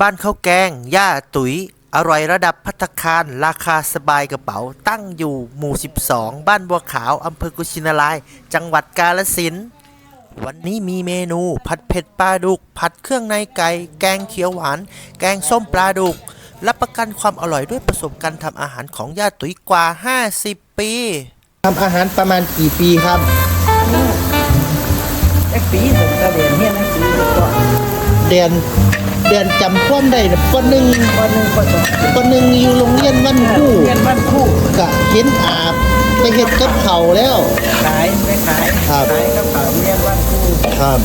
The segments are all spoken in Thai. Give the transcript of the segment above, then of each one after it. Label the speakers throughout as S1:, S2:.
S1: บ้านข้าวแกง ย่าตุ๋ย อร่อยระดับพัตตาคาร ราคาสบายกระเป๋า ตั้งอยู่หมู่ 12 บ้านบัวขาว อำเภอกุชินาราย จังหวัดกาฬสินธุ์วันนี้มีเมนู ผัดเผ็ดปลาดุก ผัดเครื่องในไก่ แกงเขียวหวาน แกงส้มปลาดุก รับประกันความอร่อยด้วยประสบการณ์ทำอาหารของย่าตุ๋ยกว่า 50 ปี
S2: ทำอาหารประมาณกี่ปีครับ
S3: ไอ้ปีผมก็เรียนเฮียนหนังสืออยู่ก่อน
S2: เดือนเดือนจำความได้นะปหนึ่ง
S3: วันหนึ่งก็สอง
S2: ปหนึ่งอยู่โรงเรียนวันคู่
S3: เรียนวันคู่
S2: กะเห็นอาบไปเห็ดกับเขาวแล้ว
S3: ขายไปขาย
S2: ครับ
S3: ขายกับเขาเรียนวันคู่
S2: ครับ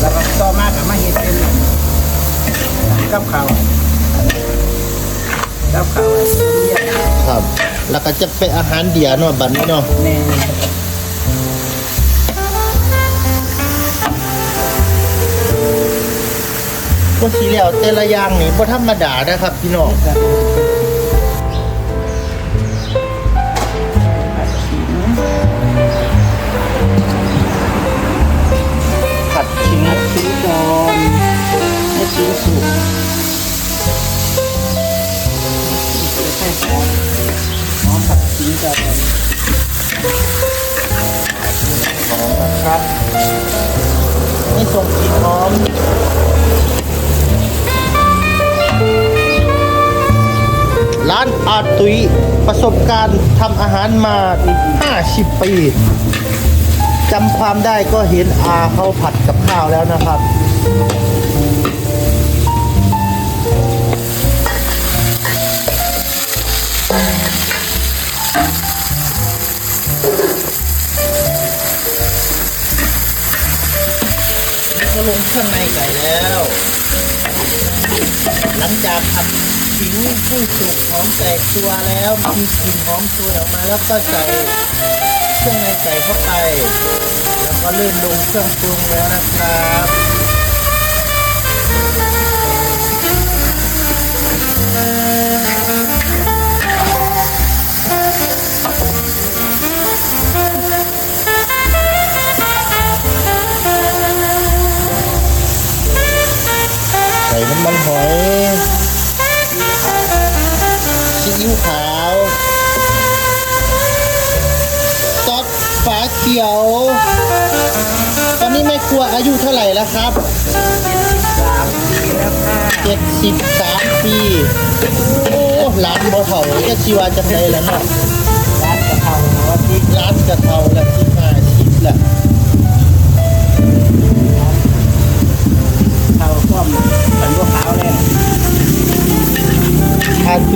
S3: แล้วก็ต่อมาก็มาเฮ็ดเป็นกับเขากับเขาเรียน
S2: ครับ แล้วก็จะเป็นอาหารเดียเนาะบัดนี้เนาะ
S3: แน่
S2: ก็สีแล้วแต่ละอย่างนี่บ่ธรรมดานะครับพี่น้องผัดขิง
S3: สีดอมให้สีสุกใช่ครับหอมผัดสีดอม
S2: หอมครับให้ส่งกลิ่นหอม อาตุยประสบการณ์ทำอาหารมา 50 ปีจำความได้ก็เห็นอาเขาผัดกับข้าวแล้วนะครับ ก็ลงเครื่องในไก่แล้ว หลังจากผัด ขิงให้สุกหอมแตกตัวแล้วมีกลิ่นหอมตัวออกมาแล้วก็ใส่เครื่องในไก่เข้าไป แล้วก็เริ่มลงเครื่องปรุงแล้วนะครับ ซีอิ๊วขาวซอสฝาเขียว ตอนนี้แม่ครัวอายุเท่าไหร่แล้วครับ
S3: เจ็ดสิบสา
S2: มปี โอ้ร้านบ่เถ่าจะชีวาจังไดแล้วเนาะ
S3: ร้านกะเพรา
S2: ร้านกะ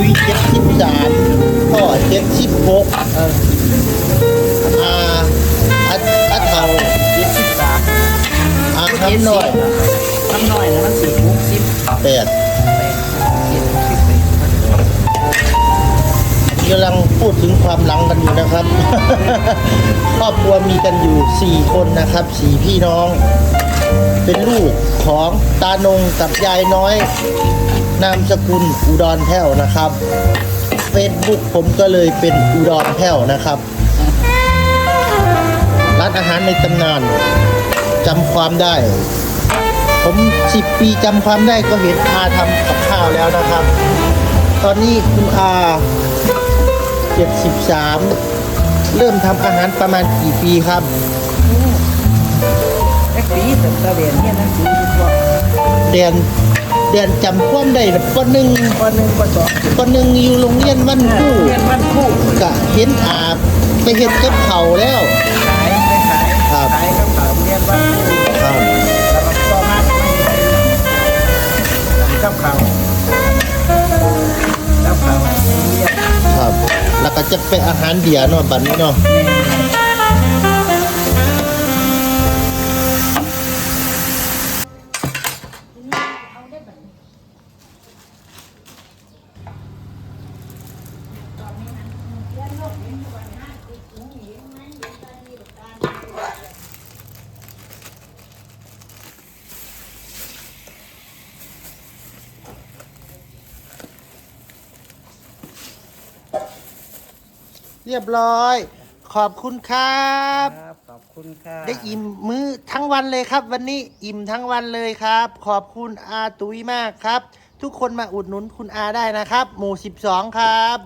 S2: อาตุย73พ่อ76
S3: เออ
S2: อาอาอาเทา
S3: ยี่สิบสาม
S2: อาคำน้อย
S3: น้ำน้อยนะมันสี่หกสิบ
S2: แปด
S3: เจ็ดสิบแปด
S2: กำลังพูดถึงความหลังกันอยู่นะครับ ครอบครัวมีกันอยู่ 4 คนนะครับ4พี่น้อง เป็นลูกของตานงกับยายน้อย นามสกุลอุดรแพ้วนะครับเฟซบุ๊กผมก็เลยเป็นอุดรแพ้วนะครับร้านอาหารในตำนานจำความได้ ผมสิบปีจำความได้ก็เห็นอาทำกับข้าวแล้วนะครับ ตอนนี้คุณอา73เริ่มทำอาหารประมาณกี่ปีครับ
S3: ไอ้ปีผมก็เรียนเฮียนหนังสืออยู่ก่อน
S2: เดือนเดือนจำความได้นะปหนึ่ง
S3: วันหนึ่งก็สอง
S2: ปหนึ่งอยู่โรงเรียนวันคู่
S3: เรียนวันคู่
S2: กะเห็นอาบไปเห็ดกับเขาวแล้ว
S3: ขายไปขาย
S2: ครับ
S3: ขายกับเขาเรียนวันคู่
S2: ครับ
S3: แล้วก็ต่อมาก็ไม่ได้กับเขากับเขาเรียน
S2: ครับ แล้วก็จะเป็นอาหารเดียเนาะบัดนี้เนาะ เรียบร้อย ขอบคุณครับ
S3: ครับ ขอบคุณค่ะ
S2: ได้อิ่มมื้อทั้งวันเลยครับ วันนี้อิ่มทั้งวันเลยครับ ขอบคุณอาตุยมากครับ ทุกคนมาอุดหนุนคุณอาได้นะครับ หมู่ 12 ครับ